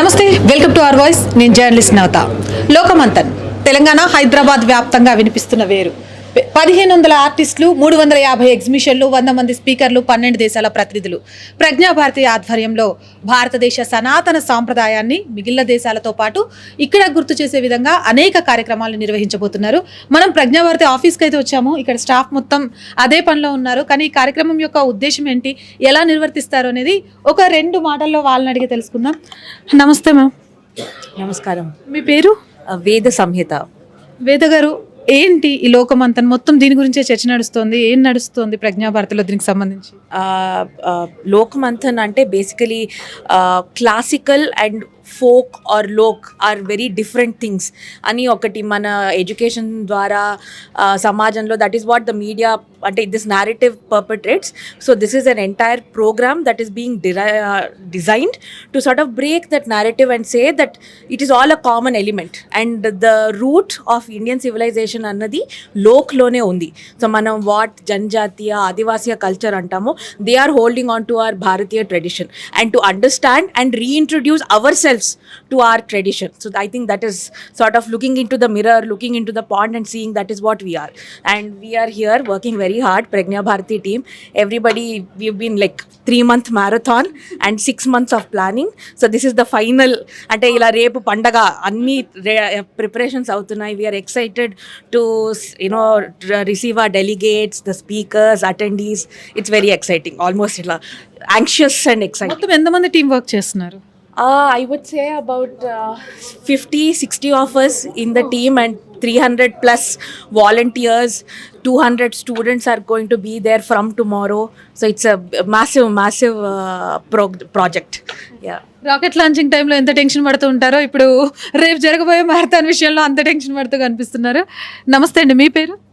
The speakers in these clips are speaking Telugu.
నమస్తే వెల్కమ్ టు అవర్ వాయిస్. నేను జర్నలిస్ట్ నవత. లోకమంతన్ తెలంగాణ హైదరాబాద్ వ్యాప్తంగా వినిపిస్తున్న వేరు. పదిహేను వందల ఆర్టిస్టులు మూడు వందల యాభై ఎగ్జిబిషన్లు వంద మంది స్పీకర్లు పన్నెండు దేశాల ప్రతినిధులు. ప్రజ్ఞాభారతి ఆధ్వర్యంలో భారతదేశ సనాతన సాంప్రదాయాన్ని మిగిలిన దేశాలతో పాటు ఇక్కడ గుర్తు చేసే విధంగా అనేక కార్యక్రమాలు నిర్వహించబోతున్నారు. మనం ప్రజ్ఞాభారతి ఆఫీస్కి అయితే వచ్చాము. ఇక్కడ స్టాఫ్ మొత్తం అదే పనిలో ఉన్నారు. కానీ ఈ కార్యక్రమం యొక్క ఉద్దేశం ఏంటి? ఎలా నిర్వర్తిస్తారు అనేది ఒక రెండు మాటల్లో వాళ్ళని అడిగి తెలుసుకుందాం. నమస్తే మ్యామ్. నమస్కారం. మీ పేరు? వేద సంహిత. వేద గారు ఏంటి ఈ లోకమంతన్? మొత్తం దీని గురించే చర్చ నడుస్తోంది. ఏం నడుస్తోంది ప్రజ్ఞాభారతిలో దీనికి సంబంధించి? లోకమంతన్ అంటే basically classical and folk or lok are very different things అని ఒకటి మన ఎడ్యుకేషన్ ద్వారా సమాజంలో that is what the media అంటే this narrative perpetrates so this is an entire program that is being designed to sort of break that narrative and say that it is all a common element and the root of Indian civilization అన్నది లోక్లోనే ఉంది. సో మనం వాట్ జనజాతీయ ఆదివాసీయ culture అంటామో they are holding on to our Bharatiya tradition and to understand and reintroduce our selves to our tradition so I think that is sort of looking in to the mirror looking in to the pond and seeing that is what we are and we are here working very hard Pragna Bharati team everybody we been like three month marathon and six months of planning so this is the final అంటే ఇలా రేపు పండగ అన్ని ప్రిపరేషన్స్ అవుతున్నాయి we are excited to you know receive ఆ delegates the speakers attendees it's very exciting almost ఇట్లా యాంగ్షియస్ అండ్ ఎక్సైటింగ్ మొత్తం ఎంతమంది టీం వర్క్ చేస్తున్నారు I would say about fifty sixty of in the team and three hundred plus volunteers two hundred students are going to be there from tomorrow so it's a massive massive pro project ya rocket launching టైంలో ఎంత టెన్షన్ పడుతూ ఉంటారో ఇప్పుడు రేపు జరగబోయే మారథాన్ విషయంలో అంత టెన్షన్ పడుతూ కనిపిస్తున్నారు. నమస్తే అండి మీ పేరు?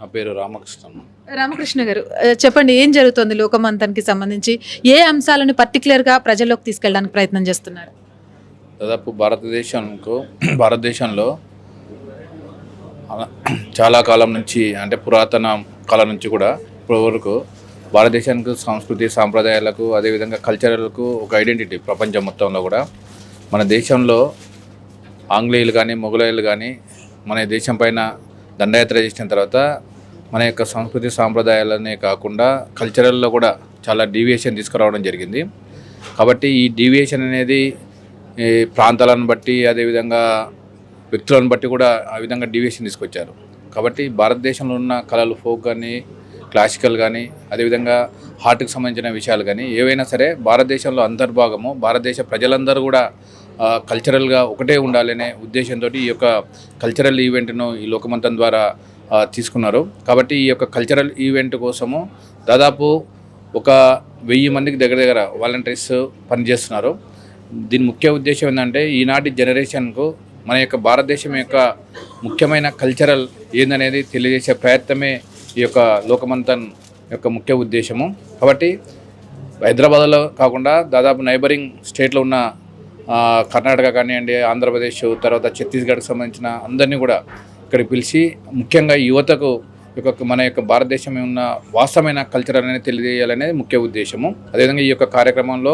నా పేరు రామకృష్ణ రామకృష్ణ గారు చెప్పండి ఏం జరుగుతోంది లోకమంతన్కి సంబంధించి? ఏ అంశాలను పర్టికులర్గా ప్రజల్లోకి తీసుకెళ్ళడానికి ప్రయత్నం చేస్తున్నారు? దాదాపు భారతదేశంకు భారతదేశంలో చాలా కాలం నుంచి అంటే పురాతన కాలం నుంచి కూడా ఇప్పటి వరకు భారతదేశానికి సంస్కృతి సాంప్రదాయాలకు అదేవిధంగా కల్చరల్కు ఒక ఐడెంటిటీ ప్రపంచం మొత్తంలో కూడా. మన దేశంలో ఆంగ్లేయులు కానీ మొఘలాయులు కానీ మన దేశం పైన దండయాత్ర చేసిన తర్వాత మన యొక్క సంస్కృతి సాంప్రదాయాలనే కాకుండా కల్చరల్లో కూడా చాలా డీవియేషన్ తీసుకురావడం జరిగింది. కాబట్టి ఈ డీవియేషన్ అనేది ఈ ప్రాంతాలను బట్టి అదేవిధంగా వ్యక్తులను బట్టి కూడా ఆ విధంగా డీవియేషన్ తీసుకొచ్చారు. కాబట్టి భారతదేశంలో ఉన్న కళలు ఫోక్ కానీ క్లాసికల్ కానీ అదేవిధంగా హార్ట్కి సంబంధించిన విషయాలు కానీ ఏవైనా సరే భారతదేశంలో అంతర్భాగము భారతదేశ ప్రజలందరూ కూడా కల్చరల్గా ఒకటే ఉండాలనే ఉద్దేశంతో ఈ యొక్క కల్చరల్ ఈవెంట్ను ఈ లోకమంతం ద్వారా తీసుకున్నారు. కాబట్టి ఈ యొక్క కల్చరల్ ఈవెంట్ కోసము దాదాపు ఒక వెయ్యి మందికి దగ్గర దగ్గర వాలంటీర్స్ పనిచేస్తున్నారు. దీని ముఖ్య ఉద్దేశం ఏంటంటే ఈనాటి జనరేషన్కు మన యొక్క భారతదేశం యొక్క ముఖ్యమైన కల్చరల్ ఏందనేది తెలియజేసే ప్రయత్నమే ఈ యొక్క లోకమంతన్ యొక్క ముఖ్య ఉద్దేశము. కాబట్టి హైదరాబాద్లో కాకుండా దాదాపు నైబరింగ్ స్టేట్లో ఉన్న కర్ణాటక కానివ్వండి ఆంధ్రప్రదేశ్ తర్వాత ఛత్తీస్గఢ్కి సంబంధించిన అందరినీ కూడా ఇక్కడ పిలిచి ముఖ్యంగా యువతకు ఈ యొక్క మన యొక్క భారతదేశం ఉన్న వాస్తవమైన కల్చర్ అనేది తెలియజేయాలనేది ముఖ్య ఉద్దేశము. అదేవిధంగా ఈ యొక్క కార్యక్రమంలో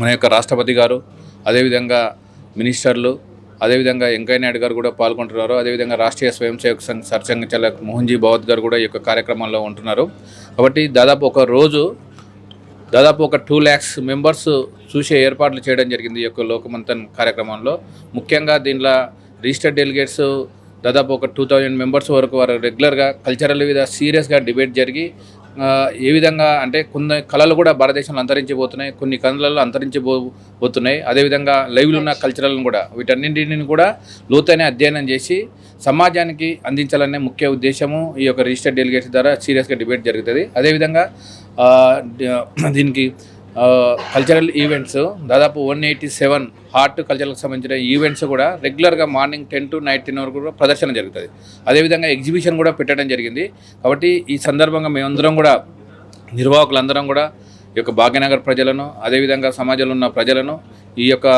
మన యొక్క రాష్ట్రపతి గారు అదేవిధంగా మినిస్టర్లు అదేవిధంగా వెంకయ్య నాయుడు గారు కూడా పాల్గొంటున్నారు. అదేవిధంగా రాష్ట్రీయ స్వయం సేవక సంఘ సర్సంఘ చాలక్ మోహన్జీ భావత్ గారు కూడా ఈ యొక్క కార్యక్రమంలో ఉంటున్నారు. కాబట్టి దాదాపు ఒక రోజు దాదాపు ఒక టూ ల్యాక్స్ మెంబర్స్ చూసే ఏర్పాట్లు చేయడం జరిగింది ఈ యొక్క లోకమంతన్ కార్యక్రమంలో. ముఖ్యంగా దీనిలో రిజిస్టర్డ్ డెలిగేట్స్ దాదాపు ఒక టూ థౌజండ్ మెంబర్స్ వరకు వారు రెగ్యులర్గా కల్చరల్ మీద సీరియస్గా డిబేట్ జరిగి ఏ విధంగా అంటే కొన్ని కళలు కూడా భారతదేశంలో అంతరించిపోతున్నాయి కొన్ని కళలు అంతరించిపో పోతున్నాయి అదేవిధంగా లైవ్లో ఉన్న కల్చరల్ని కూడా వీటన్నింటిని కూడా లోతైన అధ్యయనం చేసి సమాజానికి అందించాలనే ముఖ్య ఉద్దేశము ఈ యొక్క రిజిస్టర్డ్ డెలిగేట్స్ ద్వారా సీరియస్గా డిబేట్ జరుగుతుంది. అదేవిధంగా దీనికి కల్చరల్ ఈవెంట్స్ దాదాపు వన్ ఎయిటీ సెవెన్ హార్ట్ కల్చర్లకు సంబంధించిన ఈవెంట్స్ కూడా రెగ్యులర్గా morning ten to night ten వరకు కూడా ప్రదర్శన జరుగుతుంది. అదేవిధంగా ఎగ్జిబిషన్ కూడా పెట్టడం జరిగింది. కాబట్టి ఈ సందర్భంగా మేమందరం కూడా నిర్వాహకులందరం కూడా ఈ యొక్క భాగ్యనగర్ ప్రజలను అదేవిధంగా సమాజంలో ఉన్న ప్రజలను ఈ యొక్క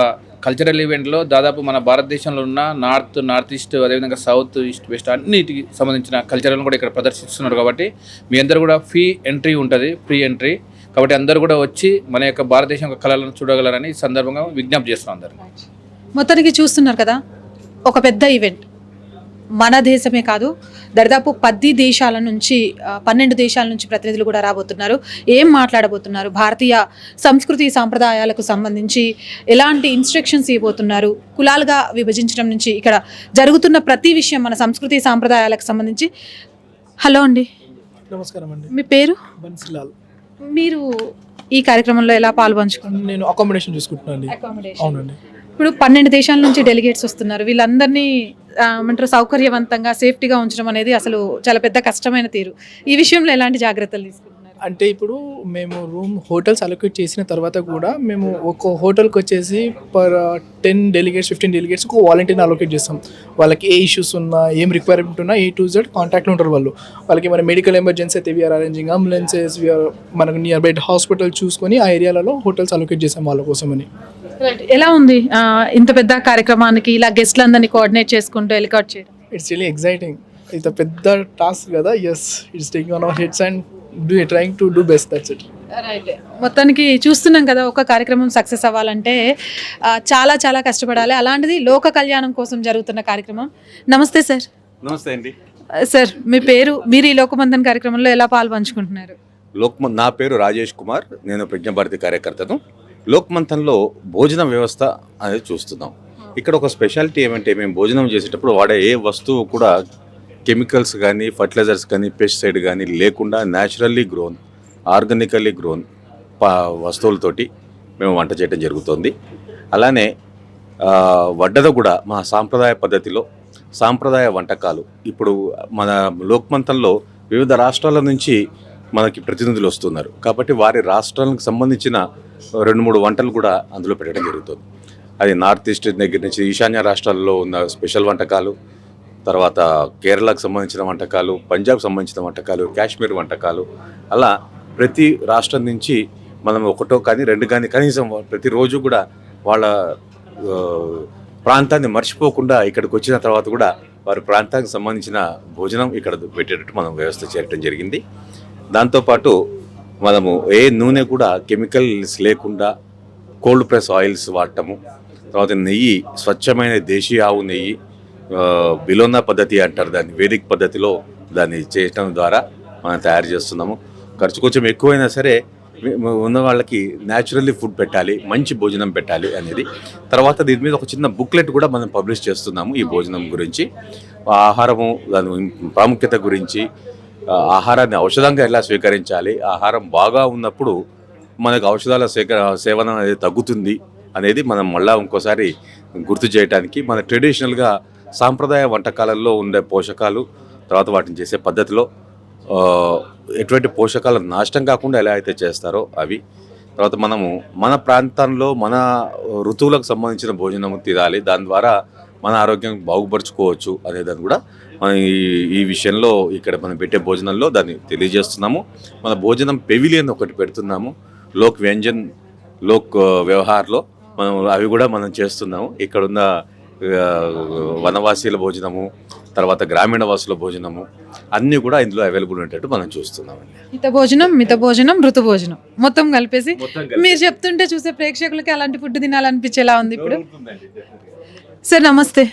కల్చరల్ ఈవెంట్లో దాదాపు మన భారతదేశంలో ఉన్న నార్త్ నార్త్ ఈస్ట్ అదేవిధంగా సౌత్ ఈస్ట్ వెస్ట్ అన్నిటికి సంబంధించిన కల్చరల్ని కూడా ఇక్కడ ప్రదర్శిస్తున్నారు కాబట్టి మీ అందరూ కూడా ఫీ ఎంట్రీ ఉంటుంది. ఫ్రీ ఎంట్రీ కాబట్టి అందరూ కూడా వచ్చి మన యొక్క భారతదేశం యొక్క కళలను చూడగలరని ఈ సందర్భంగా విజ్ఞప్తి చేస్తున్నాం అందరికీ మొత్తానికి చూస్తున్నారు కదా ఒక పెద్ద ఈవెంట్ మన దేశమే కాదు దరిదాపు పది దేశాల నుంచి పన్నెండు దేశాల నుంచి ప్రతినిధులు కూడా రాబోతున్నారు. ఏం మాట్లాడబోతున్నారు? భారతీయ సంస్కృతి సాంప్రదాయాలకు సంబంధించి ఎలాంటి ఇన్స్ట్రక్షన్స్ ఇవ్వబోతున్నారు? కులాలుగా విభజించడం నుంచి ఇక్కడ జరుగుతున్న ప్రతి విషయం మన సంస్కృతి సాంప్రదాయాలకు సంబంధించి. హలో అండి. నమస్కారం అండి. మీ పేరు? బన్సిలాల్. మీరు ఈ కార్యక్రమంలో ఎలా పాల్పంచుకున్నారు? నేను అకామిడేషన్ చూసుకుంటున్నాను అవునండి. ఇప్పుడు పన్నెండు దేశాల నుంచి డెలిగేట్స్ వస్తున్నారు. వీళ్ళందరినీ ఏమంటారు సౌకర్యవంతంగా సేఫ్టీగా ఉంచడం అనేది అసలు చాలా పెద్ద కష్టమైన తీరు. ఈ విషయంలో ఎలాంటి జాగ్రత్తలు తీసుకుంటున్నారు? అంటే ఇప్పుడు మేము రూమ్ హోటల్స్ అలొకేట్ చేసిన తర్వాత కూడా మేము ఒక హోటల్కి వచ్చేసి per ten delegates fifteen delegates ఒక వాలంటీర్ని అలొకేట్ చేస్తాం. వాళ్ళకి ఏ ఇష్యూస్ ఉన్నా ఏం రిక్వైర్మెంట్ ఉన్నా ఏ టు జెడ్ కాంటాక్ట్లో ఉంటారు వాళ్ళు. వాళ్ళకి మన మెడికల్ ఎమర్జెన్సీ అయితే we are arranging ambulances we are మనకు నియర్ బై హాస్పిటల్ చూసుకొని ఆ ఏరియాలలో హోటల్స్ అలొకేట్ చేసాం వాళ్ళ కోసమని. ఎలా ఉంది? ఇంత పెద్ద కార్యక్రమానికి ఇలా గెస్ట్లందరినీ కోఆర్డినేట్ చేసుకుంటూ ఎలికాట్ చేయడం? ఇట్స్ రియలీ ఎగ్జైటింగ్ ఇది పెద్ద టాస్క్ కదా. Yes it's taking on our heads and do trying to do best that's it right మొత్తానికి చూస్తున్నాం కదా ఒక కార్యక్రమం సక్సెస్ అవ్వాలంటే చాలా చాలా కష్టపడాలి. అలాంటిది లోక కళ్యాణం కోసం జరుగుతున్న కార్యక్రమం. నమస్తే సార్ నమస్తే అండి. సార్ మీ పేరు మీరు ఈ లోకబంధన్ కార్యక్రమంలో ఎలా పాల్పంచుకుంటున్నారు? లోక్మ నా పేరు రాజేష్ కుమార్ నేను ప్రజ్ఞాభారతి కార్యకర్తను. లోక్మంథన్లో భోజన వ్యవస్థ అనేది చూస్తున్నాం. ఇక్కడ ఒక స్పెషాలిటీ ఏమంటే మేము భోజనం చేసేటప్పుడు వాడే ఏ వస్తువు కూడా కెమికల్స్ కానీ ఫర్టిలైజర్స్ కానీ పెస్టిసైడ్ కానీ లేకుండా న్యాచురల్లీ గ్రోన్ ఆర్గానికల్లీ గ్రోన్ వస్తువులతోటి మేము వంట చేయడం జరుగుతుంది. అలానే వడ్డద కూడా మా సాంప్రదాయ పద్ధతిలో సాంప్రదాయ వంటకాలు ఇప్పుడు మన లోక్మంతంలో వివిధ రాష్ట్రాల నుంచి మనకి ప్రతినిధులు వస్తున్నారు. కాబట్టి వారి రాష్ట్రాలకు సంబంధించిన రెండు మూడు వంటలు కూడా అందులో పెట్టడం జరుగుతుంది. అది నార్త్ ఈస్ట్ దగ్గర నుంచి ఈశాన్య రాష్ట్రాల్లో ఉన్న స్పెషల్ వంటకాలు తర్వాత కేరళకు సంబంధించిన వంటకాలు పంజాబ్ సంబంధించిన వంటకాలు కాశ్మీర్ వంటకాలు అలా ప్రతి రాష్ట్రం నుంచి మనం ఒకటో కానీ రెండు కానీ కనీసం ప్రతిరోజు కూడా వాళ్ళ ప్రాంతాన్ని మర్చిపోకుండా ఇక్కడికి వచ్చిన తర్వాత కూడా వారి ప్రాంతానికి సంబంధించిన భోజనం ఇక్కడ పెట్టేటట్టు మనం వ్యవస్థ చేయటం జరిగింది. దాంతోపాటు మనము ఏ నూనె కూడా కెమికల్స్ లేకుండా కోల్డ్ ప్రెస్ ఆయిల్స్ వాడటము తర్వాత నెయ్యి స్వచ్ఛమైన దేశీయ ఆవు నెయ్యి బిలోనా పద్ధతి అంటారు దాన్ని వేదిక పద్ధతిలో దాన్ని చేయటం ద్వారా మనం తయారు చేస్తున్నాము. ఖర్చు కొంచెం ఎక్కువైనా సరే ఉన్న వాళ్ళకి న్యాచురల్లీ ఫుడ్ పెట్టాలి మంచి భోజనం పెట్టాలి అనేది. తర్వాత దీని మీద ఒక చిన్న బుక్లెట్ కూడా మనం పబ్లిష్ చేస్తున్నాము ఈ భోజనం గురించి. ఆ ఆహారము దాని ప్రాముఖ్యత గురించి ఆహారాన్ని ఔషధంగా ఎలా స్వీకరించాలి ఆహారం బాగా ఉన్నప్పుడు మనకు ఔషధాల సేకర సేవనం అనేది తగ్గుతుంది అనేది మనం మళ్ళా ఇంకోసారి గుర్తు చేయడానికి మన ట్రెడిషనల్గా సాంప్రదాయ వంటకాలలో ఉండే పోషకాలు తర్వాత వాటిని చేసే పద్ధతిలో ఎటువంటి పోషకాలు నాశనం కాకుండా ఎలా అయితే చేస్తారో అవి. తర్వాత మనము మన ప్రాంతంలో మన ఋతువులకు సంబంధించిన భోజనం తినాలి. దాని ద్వారా మన ఆరోగ్యం బాగుపరుచుకోవచ్చు అనేదాన్ని కూడా మనం ఈ ఈ విషయంలో ఇక్కడ మనం పెట్టే భోజనంలో దాన్ని తెలియజేస్తున్నాము. మన భోజనం పెవిలియన్ ఒకటి పెడుతున్నాము. లోక్ వ్యంజన్ లోక్ వ్యవహార్లో మనం అవి కూడా మనం చేస్తున్నాము. ఇక్కడున్న వనవాసీల భోజనము తర్వాత గ్రామీణ వాసుల భోజనము అన్నీ కూడా ఇందులో అవైలబుల్ ఉండేటట్టు మనం చూస్తున్నామండి. మిత భోజనం మిత భోజనం ఋతు భోజనం మొత్తం కలిపేసి మీరు చెప్తుంటే చూసే ప్రేక్షకులకి అలాంటి ఫుడ్ తినాలనిపించేలా ఉంది ఇప్పుడు. సార్ నమస్తే.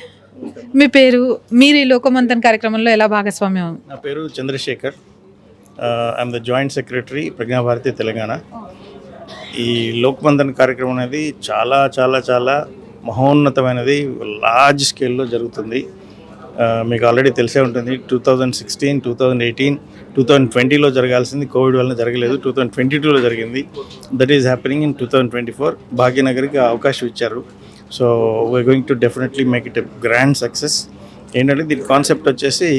మీ పేరు మీరు ఈ లోకమంతన్ కార్యక్రమంలో ఎలా భాగస్వామ్యం? నా పేరు Chandrashekhar. I'm the joint secretary Prajnabharati Telangana ఈ లోక్బంధన్ కార్యక్రమం అనేది చాలా చాలా చాలా మహోన్నతమైనది లార్జ్ స్కేల్లో జరుగుతుంది. మీకు ఆల్రెడీ తెలిసే ఉంటుంది two thousand sixteen two thousand eighteen two thousand ట్వంటీలో జరగాల్సింది. కోవిడ్ వల్ల జరగలేదు టూ థౌజండ్ ట్వంటీ టూలో జరిగింది. That is happening in two thousand twenty four భాగ్యనగర్కి అవకాశం ఇచ్చారు. So we are going to definitely make it a grand success ఏంటంటే దీని కాన్సెప్ట్ వచ్చేసి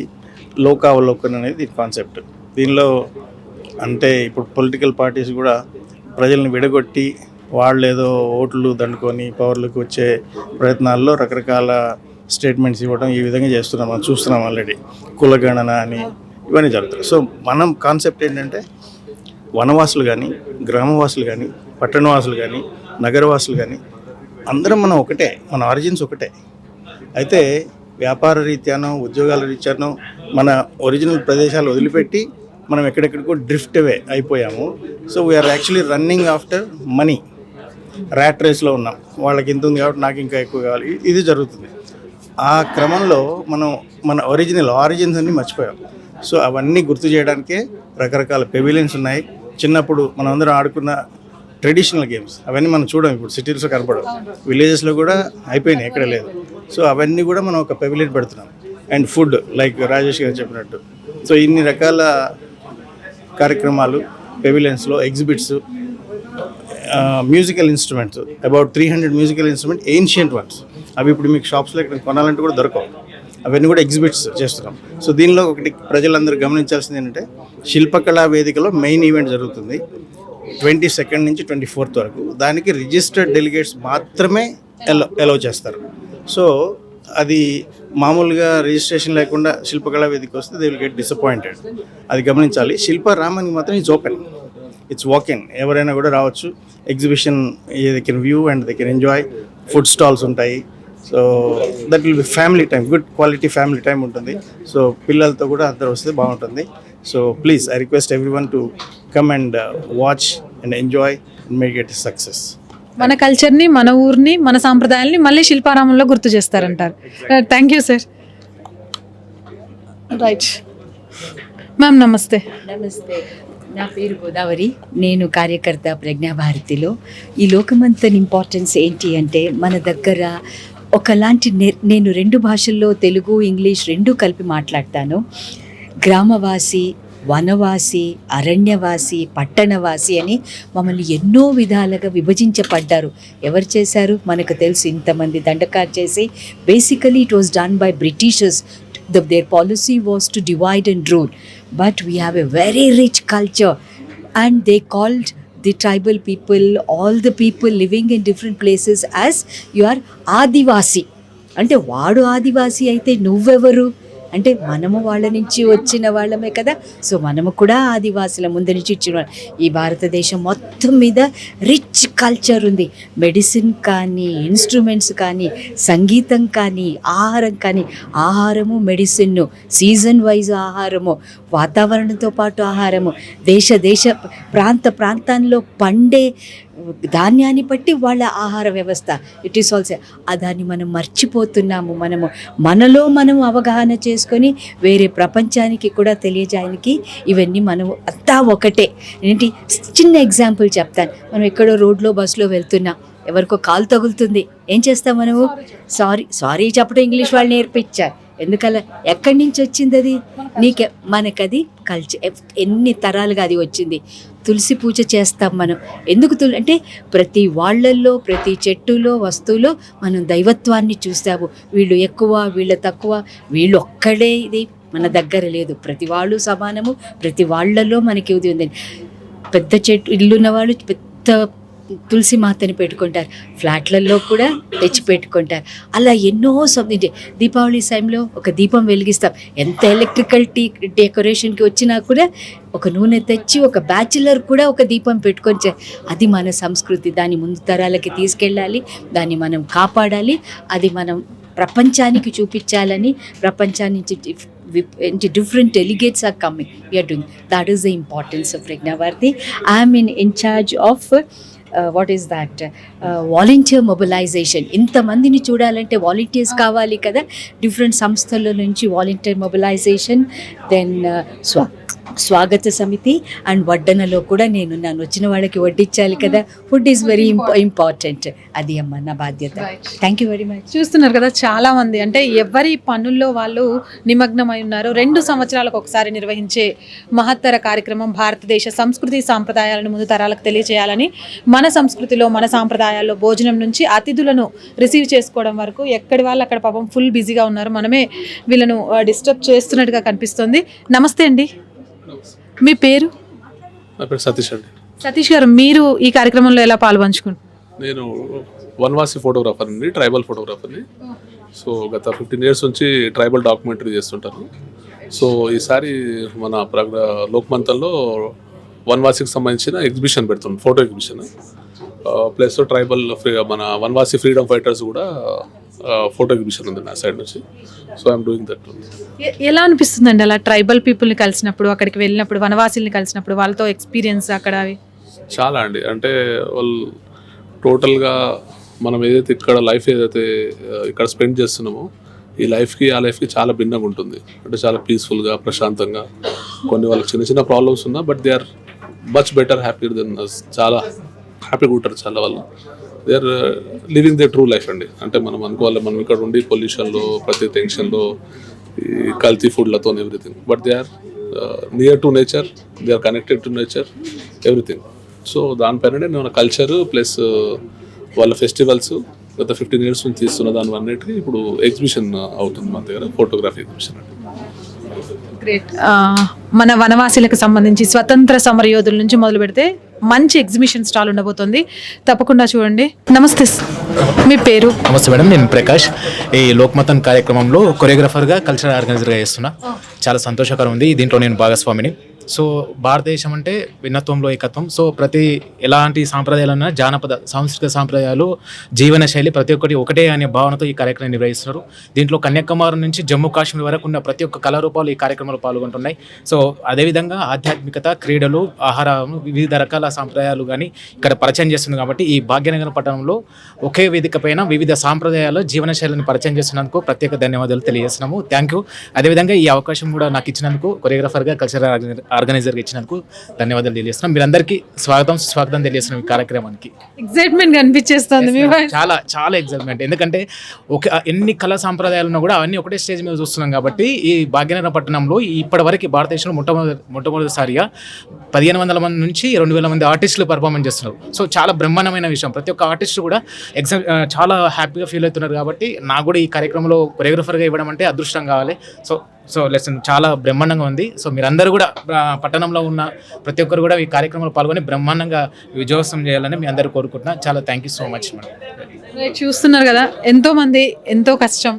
లోకావలోకన్ అనేది దీని కాన్సెప్ట్ దీనిలో అంటే ఇప్పుడు పొలిటికల్ పార్టీస్ కూడా ప్రజల్ని విడగొట్టి వాళ్ళు ఏదో ఓట్లు దండుకొని పవర్లోకి వచ్చే ప్రయత్నాల్లో రకరకాల స్టేట్మెంట్స్ ఇవ్వడం ఈ విధంగా చేస్తున్నాం మనం చూస్తున్నాం ఆల్రెడీ కులగణన అని ఇవన్నీ జరుగుతాయి సో మనం కాన్సెప్ట్ ఏంటంటే వనవాసులు కానీ గ్రామవాసులు కానీ పట్టణవాసులు కానీ నగరవాసులు కానీ అందరం మనం ఒకటే మన ఆరిజిన్స్ ఒకటే. అయితే వ్యాపార రీత్యానో ఉద్యోగాల రీత్యానో మన ఒరిజినల్ ప్రదేశాలు వదిలిపెట్టి మనం ఎక్కడెక్కడికో డ్రిఫ్ట్ అవే అయిపోయాము. So we are actually running after money rat రేస్లో ఉన్నాం. వాళ్ళకి ఇంత ఉంది కాబట్టి నాకు ఇంకా ఎక్కువ కావాలి. ఇది జరుగుతుంది. ఆ క్రమంలో మనం మన ఒరిజినల్ ఆరిజిన్స్ అన్నీ మర్చిపోయాం. సో అవన్నీ గుర్తు చేయడానికే రకరకాల పెవిలియన్స్ ఉన్నాయి. చిన్నప్పుడు మనం అందరం ఆడుకున్న ట్రెడిషనల్ గేమ్స్ అవన్నీ మనం చూడం ఇప్పుడు. సిటీస్లో కనపడవు. విలేజెస్లో కూడా అయిపోయినాయి. ఎక్కడ లేదు. సో అవన్నీ కూడా మనం ఒక పెవిలియన్ పెడుతున్నాం. అండ్ ఫుడ్ లైక్ రాజేష్ గారు చెప్పినట్టు. సో ఇన్ని రకాల కార్యక్రమాలు పెవిలియన్స్లో exhibits musical instruments about three hundred musical instrument ancient ones అవి ఇప్పుడు మీకు షాప్స్లో ఇక్కడ కొనాలంటే కూడా దొరకవు. అవన్నీ కూడా ఎగ్జిబిట్స్ చేస్తున్నాం. సో దీనిలో ఒకటి ప్రజలందరూ గమనించాల్సింది ఏంటంటే శిల్పకళా వేదికలో మెయిన్ ఈవెంట్ జరుగుతుంది. ట్వంటీ సెకండ్ నుంచి ట్వంటీ ఫోర్త్ వరకు. దానికి రిజిస్టర్డ్ డెలిగేట్స్ మాత్రమే ఎలో ఎలో చేస్తారు. సో అది మామూలుగా రిజిస్ట్రేషన్ లేకుండా శిల్పకళా వేదిక వస్తే దే విల్ గెట్ డిసప్పాయింటెడ్ అది గమనించాలి. శిల్ప రామానికి మాత్రం ఈజ్ ఓపెన్ ఇట్స్ వాకింగ్ ఎవరైనా కూడా రావచ్చు. Exhibition they can view and they can enjoy food stalls ఉంటాయి. So that will be family time good quality family time ఉంటుంది. సో పిల్లలతో కూడా అందరు వస్తే బాగుంటుంది. So please I request every one to come and watch and enjoy and make it success మన కల్చర్ని మన ఊరిని మన సాంప్రదాయాల్ని మళ్ళీ శిల్పారామంలో గుర్తు చేస్తారంటారు. Thank you sir right ma'am నమస్తే. నమస్తే. నా పేరు గోదావరి. నేను కార్యకర్త ప్రజ్ఞాభారతిలో. ఈ లోకమంతన్ ఇంపార్టెన్స్ ఏంటి అంటే మన దగ్గర ఒకలాంటి నేను రెండు భాషల్లో తెలుగు ఇంగ్లీష్ రెండు కలిపి మాట్లాడతాను. గ్రామవాసి వనవాసి అరణ్యవాసి పట్టణవాసి అని మమ్మల్ని ఎన్నో విధాలుగా విభజించబడ్డారు. ఎవరు చేశారు? మనకు తెలుసు ఇంతమంది దండకారు చేసి. Basically it was done by Britishers the, their policy was to divide and rule. But we have a very rich culture, and they called the tribal people, all the people living in different places, as you are Adivasi. అంటే వాడు ఆదివాసి అయితే నువ్వెవరు అంటే మనము వాళ్ళ నుంచి వచ్చిన వాళ్ళమే కదా సో మనము కూడా ఆదివాసుల ముందు నుంచి ఇచ్చిన వాళ్ళం. ఈ భారతదేశం మొత్తం మీద రిచ్ కల్చర్ ఉంది మెడిసిన్ కానీ ఇన్స్ట్రుమెంట్స్ కానీ సంగీతం కానీ ఆహారం కానీ ఆహారము మెడిసిన్ సీజన్ వైజ్ ఆహారము వాతావరణంతో పాటు ఆహారము దేశ దేశ ప్రాంత ప్రాంతాల్లో పండే ధాన్యాన్ని బట్టి వాళ్ళ ఆహార వ్యవస్థ. ఇట్ ఈస్ ఆల్సో దాన్ని మనం మర్చిపోతున్నాము మనము. మనలో మనం అవగాహన చేసుకొని వేరే ప్రపంచానికి కూడా తెలియజేయడానికి ఇవన్నీ మనం అంతా ఒకటే. ఏంటి? చిన్న ఎగ్జాంపుల్ చెప్తాను. మనం ఎక్కడో రోడ్లో బస్సులో వెళ్తున్నాం ఎవరికో కాలు తగులుతుంది. ఏం చేస్తాం మనము? సారీ సారీ చెప్పడం ఇంగ్లీష్ వాళ్ళు నేర్పించారు. ఎందుకలా? ఎక్కడి నుంచి వచ్చింది అది నీకే మనకది కల్చర్ ఎన్ని తరాలుగా అది వచ్చింది? తులసి పూజ చేస్తాం మనం. ఎందుకు తుల్ అంటే ప్రతి వాళ్ళల్లో ప్రతి చెట్టులో వస్తువులో మనం దైవత్వాన్ని చూసాము వీళ్ళు ఎక్కువ వీళ్ళు తక్కువ వీళ్ళు ఒక్కడే ఇది మన దగ్గర లేదు. ప్రతి వాళ్ళు సమానము ప్రతి వాళ్ళలో మనకి ఇది ఉంది పెద్ద చెట్టు ఇల్లున్న వాళ్ళు పెద్ద తులసి మాతని పెట్టుకుంటారు. ఫ్లాట్లలో కూడా తెచ్చి పెట్టుకుంటారు. అలా ఎన్నో సబ్జెక్ట్ దీపావళి టైంలో ఒక దీపం వెలిగిస్తాం. ఎంత ఎలక్ట్రికల్ టీ డెకరేషన్కి వచ్చినా కూడా ఒక నూనె తెచ్చి ఒక బ్యాచిలర్ కూడా ఒక దీపం పెట్టుకొని అది మన సంస్కృతి. దాన్ని ముందు తరాలకి తీసుకెళ్ళాలి. దాన్ని మనం కాపాడాలి. అది మనం ప్రపంచానికి చూపించాలని ప్రపంచానికి నుంచి different delegates are coming we are doing that is the importance of Prajnabharati I'm in in-charge of what is that volunteer mobilization ఇంతమందిని చూడాలంటే వాలంటీర్స్ కావాలి కదా. డిఫరెంట్ సంస్థల నుంచి వాలంటీర్ మొబిలైజేషన్ దెన్ స్వ స్వాగత సమితి అండ్ వడ్డనలో కూడా నేను నన్ను వచ్చిన వాళ్ళకి వడ్డించాలి కదా. ఫుడ్ ఈజ్ వెరీ ఇంపార్టెంట్ అది అమ్మ నా బాధ్యత. థ్యాంక్ యూ వెరీ మచ్ చూస్తున్నారు కదా చాలా మంది. అంటే ఎవరి పనుల్లో వాళ్ళు నిమగ్నమై ఉన్నారు. రెండు సంవత్సరాలకు ఒకసారి నిర్వహించే మహత్తర కార్యక్రమం భారతదేశ సంస్కృతి సాంప్రదాయాలను ముందు తరాలకు తెలియజేయాలని మన సంస్కృతిలో మన సాంప్రదాయాల్లో భోజనం నుంచి అతిథులను రిసీవ్ చేసుకోవడం వరకు ఎక్కడి వాళ్ళు అక్కడ పాపం ఫుల్ బిజీగా ఉన్నారు. మనమే వీళ్ళను డిస్టర్బ్ చేస్తున్నట్టుగా కనిపిస్తుంది. నమస్తే అండి. మీ పేరు? నా పేరు సతీష్ అండి. సతీష్ గారు మీరు ఈ కార్యక్రమంలో ఎలా పాల్పంచుకుంటారు నేను వన్వాసి ఫోటోగ్రాఫర్ అండి ట్రైబల్ ఫోటోగ్రాఫర్ని. సో గత ఫిఫ్టీన్ ఇయర్స్ నుంచి ట్రైబల్ డాక్యుమెంటరీ చేస్తుంటాను. సో ఈసారి మన ప్రగ లోక్మంతంలో వన్వాసికి సంబంధించిన ఎగ్జిబిషన్ పెడుతున్నాం photo exhibition. Plus tribal free మన వన్వాసి ఫ్రీడమ్ ఫైటర్స్ కూడా ఫోటో ఎగ్జిబిషన్ ఉంది నా సైడ్ నుంచి. సో ఐఎమ్ డూయింగ్ దట్ ఎలా అనిపిస్తుందండి అలా ట్రైబల్ పీపుల్ని కలిసినప్పుడు అక్కడికి వెళ్ళినప్పుడు వనవాసుల్ని కలిసినప్పుడు వాళ్ళతో ఎక్స్పీరియన్స్ అక్కడ చాలా అండి. అంటే వాళ్ళు టోటల్గా మనం ఏదైతే ఇక్కడ లైఫ్ ఏదైతే ఇక్కడ స్పెండ్ చేస్తున్నామో ఈ లైఫ్కి ఆ లైఫ్కి చాలా భిన్నంగా ఉంటుంది. అంటే చాలా పీస్ఫుల్గా ప్రశాంతంగా. కొన్ని వాళ్ళకి చిన్న చిన్న ప్రాబ్లమ్స్ ఉన్నా but they are much better happy then చాలా హ్యాపీగా ఉంటారు చాలా వాళ్ళు. They are living they true life అండి. అంటే మనం అనుకోవాలి మనం ఇక్కడ ఉండి పొల్యూషన్లో ప్రతి టెన్షన్లో ఈ కల్తీ ఫుడ్లతో everything but they are near to nature they are connected to nature everything so దానిపైననే నేను కల్చర్ ప్లస్ uh, వాళ్ళ ఫెస్టివల్స్ గత ఫిఫ్టీన్ ఇయర్స్ నుంచి తీస్తున్న దాని అన్నిటికీ ఇప్పుడు ఎగ్జిబిషన్ uh, అవుతుంది మన దగ్గర ఫోటోగ్రఫీ ఎగ్జిబిషన్ అండి. మన వనవాసీలకు సంబంధించి స్వతంత్ర సమరయోధుల నుంచి మొదలు పెడితే మంచి ఎగ్జిబిషన్ స్టాల్ ఉండబోతుంది. తప్పకుండా చూడండి. నమస్తే. మీ పేరు? నమస్తే మేడం నేను ప్రకాష్. ఈ లోక్మతన్ కార్యక్రమంలో కొరియోగ్రాఫర్గా కల్చరల్ ఆర్గనైజర్గా చేస్తున్నా. చాలా సంతోషకరం ఉంది. దీంట్లో నేను భాగస్వామిని. సో భారతదేశం అంటే భిన్నత్వంలో ఏకత్వం. సో ప్రతి ఎలాంటి సాంప్రదాయాలన్నా జానపద సాంస్కృతిక సాంప్రదాయాలు జీవన శైలి ప్రతి ఒక్కటి ఒకటే అనే భావనతో ఈ కార్యక్రమం నిర్వహిస్తున్నారు. దీంట్లో కన్యాకుమారి నుంచి జమ్మూ కాశ్మీర్ వరకు ఉన్న ప్రతి ఒక్క కళారూపాలు ఈ కార్యక్రమంలో పాల్గొంటున్నాయి. సో అదేవిధంగా ఆధ్యాత్మికత క్రీడలు ఆహారం వివిధ రకాల సాంప్రదాయాలు కానీ ఇక్కడ పరిచయం చేస్తుంది కాబట్టి ఈ భాగ్యనగర పట్టణంలో ఒకే వేదిక పైన వివిధ సాంప్రదాయాల జీవన శైలిని పరిచయం చేస్తున్నందుకు ప్రత్యేక ధన్యవాదాలు తెలియజేస్తున్నాము. థ్యాంక్ యూ అదేవిధంగా ఈ అవకాశం కూడా నాకు ఇచ్చినందుకు కొరియోగ్రాఫర్గా కల్చరల్ ఆర్గనైజర్గా ఇచ్చినందుకు ధన్యవాదాలు తెలియజేస్తున్నాం. మీరందరికీ స్వాగతం స్వాగతం తెలియజేస్తున్నాం ఈ కార్యక్రమానికి. ఎక్సైట్మెంట్ కనిపించేస్తుంది. చాలా చాలా ఎగ్జైట్మెంట్ ఎందుకంటే ఒక ఎన్ని కళా సాంప్రదాయాలు ఉన్నా కూడా అవన్నీ ఒకటే స్టేజ్ మీద చూస్తున్నాం కాబట్టి ఈ భాగ్యనగర పట్టణంలో ఇప్పటి వరకు భారతదేశంలో మొట్టమొదటి మొట్టమొదటిసారిగా పదిహేను వందల మంది నుంచి రెండు వేల మంది ఆర్టిస్టులు పర్ఫార్మెన్స్ చేస్తున్నారు. సో చాలా బ్రహ్మాండమైన విషయం. ప్రతి ఒక్క ఆర్టిస్ట్ కూడా ఎగ్జామ్ చాలా హ్యాపీగా ఫీల్ అవుతున్నారు కాబట్టి నాకు కూడా ఈ కార్యక్రమంలో కొరియోగ్రఫర్గా ఇవ్వడం అంటే అదృష్టం కావాలి. సో సో లెసన్ చాలా బ్రహ్మాండంగా ఉంది. సో మీరందరూ కూడా పట్టణంలో ఉన్న ప్రతి ఒక్కరు కూడా ఈ కార్యక్రమంలో పాల్గొని బ్రహ్మాండంగా విజయోత్సవం చేయాలని మీ అందరూ కోరుకుంటున్నా. చాలా thank you so much madam చూస్తున్నారు కదా ఎంతో మంది ఎంతో కష్టం.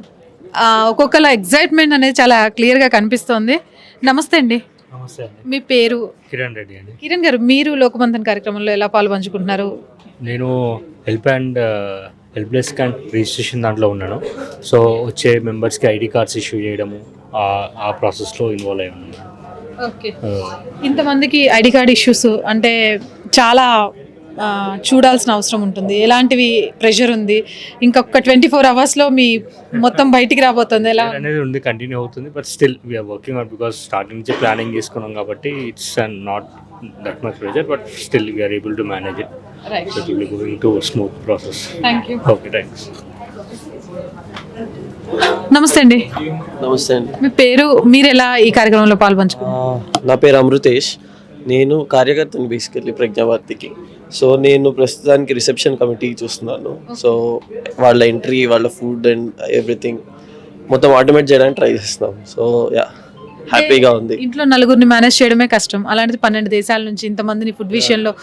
ఒక్కొక్కల ఎగ్జైట్మెంట్ అనేది చాలా క్లియర్గా కనిపిస్తోంది. నమస్తే అండి. నమస్తే మీ పేరు? కిరణ్ రెడ్డి అండి. కిరణ్ గారు మీరు లోకమంతన్ కార్యక్రమంలో ఎలా పాలు పంచుకుంటున్నారు నేను help and help desk and registration దాంట్లో ఉన్నాను. సో వచ్చే మెంబర్స్కి ఐడి కార్డ్స్ ఇష్యూ చేయడము ఆ- ప్రాసెస్లో ఇన్వాల్వ్ అయి ఉన్నాను ఓకే ఇంతమందికి ఐడి కార్డ్ ఇష్యూస్ అంటే చాలా చూడాల్సిన అవసరం ఉంటుంది. ఎలాంటివి ప్రెషర్ ఉంది? ఇంకొక ట్వంటీ ఫోర్ అవర్స్లో మీ మొత్తం బయటికి రాబోతుంది. ఎలా అనేది ఉంది కంటిన్యూ అవుతుంది but still we are working out because starting నుంచి ప్లానింగ్ చేసుకున్నాం కాబట్టి it's and not that much pressure but still we are able to manage it going to smooth process thank you okay thanks నమస్తే అండి. నమస్తే అండి. మీ పేరు మీరు ఎలా ఈ కార్యక్రమంలో పాల్పంచుకున్నారు? నా పేరు అమృతేష్. నేను కార్యకర్తని బేసికల్లీ ప్రజ్ఞాభారతికి సో నేను ప్రస్తుతానికి రిసెప్షన్ కమిటీ చూస్తున్నాను. సో వాళ్ళ ఎంట్రీ వాళ్ళ ఫుడ్ అండ్ ఎవ్రీథింగ్ మొత్తం ఆటోమేట్ చేయడానికి ట్రై చేస్తున్నాం. సో యా హ్యాపీగా ఉంది. ఇంట్లో నలుగురిని మేనేజ్ చేయడమే కష్టం. అలాంటిది పన్నెండు దేశాల నుంచి ఇంతమందిని ఫుడ్ విషయంలో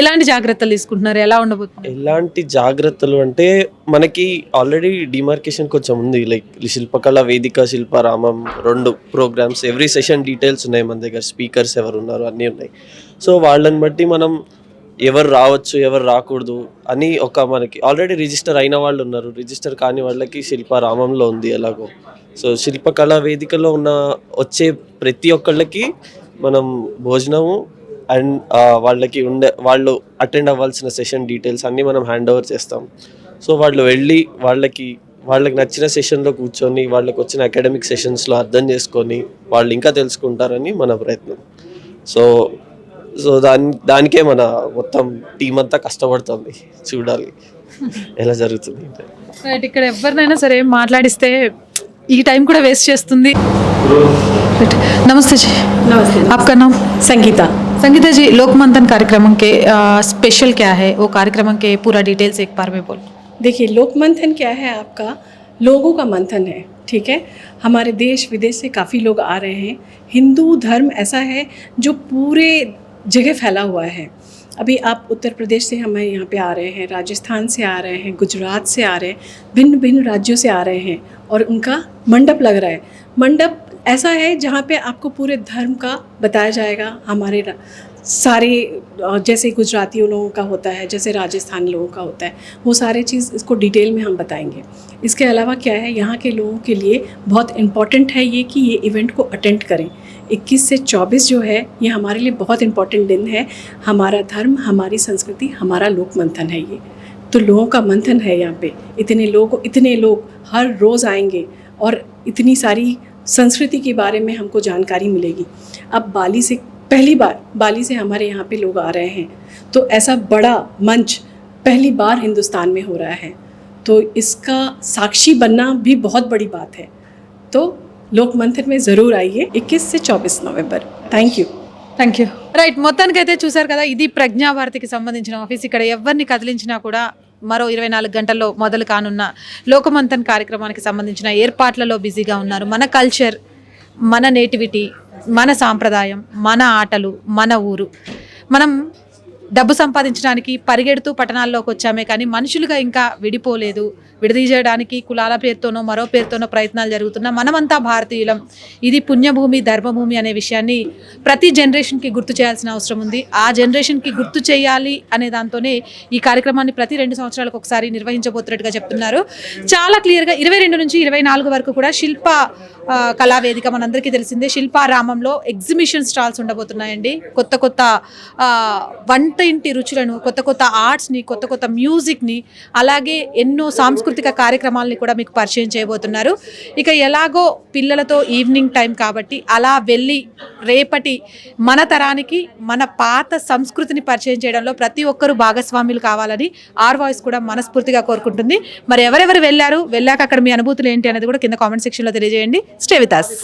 ఎలాంటి జాగ్రత్తలు తీసుకుంటున్నారు? ఎలా ఉండబోతుంది ఎలాంటి జాగ్రత్తలు అంటే మనకి ఆల్రెడీ డిమార్కేషన్ కొంచెం ఉంది. లైక్ శిల్పకళ వేదిక శిల్పారామం రెండు ప్రోగ్రామ్స్ ఎవ్రీ సెషన్ డీటెయిల్స్ ఉన్నాయి మన దగ్గర. స్పీకర్స్ ఎవరు ఉన్నారు అన్నీ ఉన్నాయి. సో వాళ్ళని బట్టి మనం ఎవరు రావచ్చు ఎవరు రాకూడదు అని ఒక మనకి ఆల్రెడీ రిజిస్టర్ అయిన వాళ్ళు ఉన్నారు. రిజిస్టర్ కాని వాళ్ళకి శిల్పారామంలో ఉంది ఎలాగో. సో శిల్పకళా వేదికలో ఉన్న వచ్చే ప్రతి ఒక్కళ్ళకి మనం భోజనము అండ్ వాళ్ళకి ఉండే వాళ్ళు అటెండ్ అవ్వాల్సిన సెషన్ డీటెయిల్స్ అన్నీ మనం హ్యాండ్ ఓవర్ చేస్తాం. సో వాళ్ళు వెళ్ళి వాళ్ళకి వాళ్ళకి నచ్చిన సెషన్లో కూర్చొని వాళ్ళకి వచ్చిన అకాడమిక్ సెషన్స్లో అర్థం చేసుకొని వాళ్ళు ఇంకా తెలుసుకుంటారని మన ప్రయత్నం. సో సో దాని దానికే మన మొత్తం టీం అంతా కష్టపడుతుంది చూడాలి ఎలా జరుగుతుంది అంటే రైట్ ఇక్కడ ఎవరినైనా సరే మాట్లాడిస్తే ఈ టైం కూడా వేస్ట్ చేస్తుంది Right. नमस्ते जी नमस्ते आपका नाम संगीता संगीता जी लोक मंथन कार्यक्रम के स्पेशल क्या है वो कार्यक्रम के पूरा डिटेल्स एक बार में बोल देखिए लोक मंथन क्या है आपका लोगों का मंथन है ठीक है हमारे देश विदेश से काफ़ी लोग आ रहे हैं हिंदू धर्म ऐसा है जो पूरे जगह फैला हुआ है। अभी आप उत्तर प्रदेश से हमें यहाँ पे आ रहे हैं, राजस्थान से आ रहे हैं, गुजरात से आ रहे हैं भिन्न भिन्न राज्यों से आ रहे हैं और उनका मंडप लग रहा है। मंडप ऐसा है जहाँ पे आपको पूरे धर्म का बताया जाएगा। हमारे सारे जैसे गुजरातियों लोगों का होता है, जैसे राजस्थान लोगों का होता है, वो सारे चीज़ इसको डिटेल में हम बताएँगे। इसके अलावा क्या है, यहाँ के लोगों के लिए बहुत इंपॉर्टेंट है ये कि ये इवेंट को अटेंड करें। 21 से 24 जो है, ये हमारे लिए बहुत इंपॉर्टेंट दिन है। हमारा धर्म, हमारी संस्कृति, हमारा लोक मंथन है ये। तो लोगों का मंथन है यहाँ पे। इतने लोग इतने लोग हर रोज़ आएँगे और इतनी सारी संस्कृति के बारे में हमको जानकारी मिलेगी। अब बाली से, पहली बार, बाली से हमारे यहाँ पे लोग आ रहे हैं। तो ऐसा बड़ा मंच पहली बार हिंदुस्तान में हो रहा है। तो इसका साक्षी बनना भी बहुत बड़ी बात है। तो लोक मंथन में ज़रूर आइए 21 से 24 नवंबर thank you thank you right మొత్తానికైతే చూశారు కదా ఇది ప్రజ్ఞాభారతికి సంబంధించిన ఆఫీస్ ఇక్కడ ఎవరిని కదిలించినా కూడా మరో ఇరవై నాలుగు గంటల్లో మొదలు కానున్న లోకమంతన్ కార్యక్రమానికి సంబంధించిన ఏర్పాట్లలో బిజీగా ఉన్నారు మన కల్చర్ మన నేటివిటీ మన సాంప్రదాయం మన ఆటలు మన ఊరు మనం డబ్బు సంపాదించడానికి పరిగెడుతూ పట్టణాల్లోకి వచ్చామే కానీ మనుషులుగా ఇంకా విడిపోలేదు. విడదీయడానికి కులాల పేరుతోనో మరో పేరుతోనో ప్రయత్నాలు జరుగుతున్నా మనమంతా భారతీయులం. ఇది పుణ్యభూమి ధర్మభూమి అనే విషయాన్ని ప్రతి జనరేషన్కి గుర్తు చేయాల్సిన అవసరం ఉంది. ఆ జనరేషన్కి గుర్తు చేయాలి అనే దాంతోనే ఈ కార్యక్రమాన్ని ప్రతి రెండు సంవత్సరాలకు ఒకసారి నిర్వహించబోతున్నట్టుగా చెప్తున్నారు. చాలా క్లియర్గా ఇరవై రెండు నుంచి ఇరవై నాలుగు వరకు కూడా శిల్ప కళావేదిక మనందరికీ తెలిసిందే. శిల్పారామంలో ఎగ్జిబిషన్ స్టాల్స్ ఉండబోతున్నాయండి. కొత్త కొత్త వంట కొత్త ఇంటి రుచులను కొత్త కొత్త ఆర్ట్స్ని కొత్త కొత్త మ్యూజిక్ని అలాగే ఎన్నో సాంస్కృతిక కార్యక్రమాలని కూడా మీకు పరిచయం చేయబోతున్నారు. ఇక ఎలాగో పిల్లలతో ఈవినింగ్ టైం కాబట్టి అలా వెళ్ళి రేపటి మన తరానికి మన పాత సంస్కృతిని పరిచయం చేయడంలో ప్రతి ఒక్కరూ భాగస్వాములు కావాలని ఆర్ వాయిస్ కూడా మనస్ఫూర్తిగా కోరుకుంటుంది. మరి ఎవరెవరు వెళ్ళారు? వెళ్ళాక అక్కడ మీ అనుభూతులు ఏంటి అనేది కూడా కింద కామెంట్ సెక్షన్లో తెలియజేయండి. Stay with us